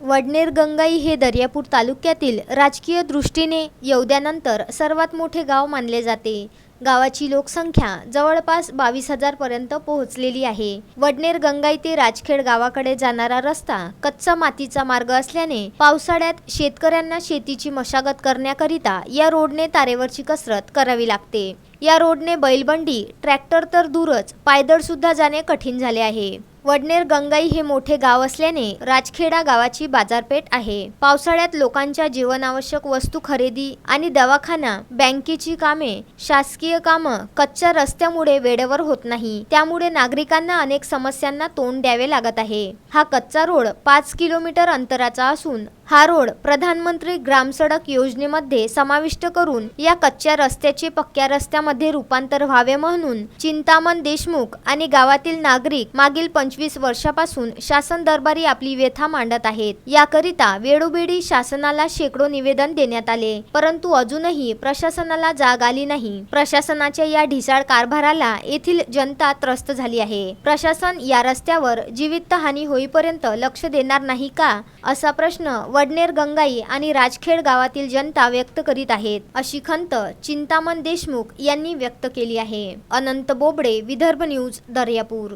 वडनेरगंगाई हे दर्यापूर तालुक्यातील राजकीय दृष्टीने येवद्यानंतर सर्वात मोठे गाव मानले जाते. गावाची लोकसंख्या जवळपास बावीस हजारपर्यंत पोहोचलेली आहे. वडनेर गंगाई ते राजखेड गावाकडे जाणारा रस्ता कच्चा मातीचा मार्ग असल्याने पावसाळ्यात शेतकऱ्यांना शेतीची मशागत करण्याकरिता या रोडने तारेवरची कसरत करावी लागते. या रोडने बैलबंडी ट्रॅक्टर तर दूरच पायदळ सुद्धा जाणे कठीण झाले आहे. वडनेर गंगाई हे मोठे गाव असल्याने राजखेडा गावाची बाजारपेठ आहे. पावसाळ्यात लोकांच्या जीवनावश्यक वस्तू खरेदी आणि दवाखाना बँकेची कामे शासकीय कामं कच्च्या रस्त्यामुळे वेळेवर होत नाही. त्यामुळे नागरिकांना अनेक समस्यांना तोंड द्यावे लागत आहे. हा कच्चा रोड पाच किलोमीटर अंतराचा असून हा रोड प्रधानमंत्री ग्रामसडक योजनेमध्ये समाविष्ट करून या कच्च्या रस्त्याचे पक्क्या रस्त्यामध्ये रूपांतर व्हावे म्हणून चिंतामण देशमुख आणि गावातील नागरिक मागील पंचवीस वर्षापासून शासन दरबारी आपली व्यथा मांडत आहेत. याकरिता वेळोवेळी शासनाला शेकडो निवेदन देण्यात आले. परंतु अजूनही प्रशासनाला जाग आली नाही. प्रशासनाच्या या ढिसाळ कारभाराला येथील जनता त्रस्त झाली आहे. प्रशासन या रस्त्यावर जीवितहानी होईपर्यंत लक्ष देणार नाही का? असा प्रश्न वडनेर गंगाई आणि राजखेड गावातील जनता व्यक्त करीत आहेत अशी खंत चिंतामण देशमुख यांनी व्यक्त केली आहे. अनंत बोबडे विदर्भ न्यूज दर्यापूर.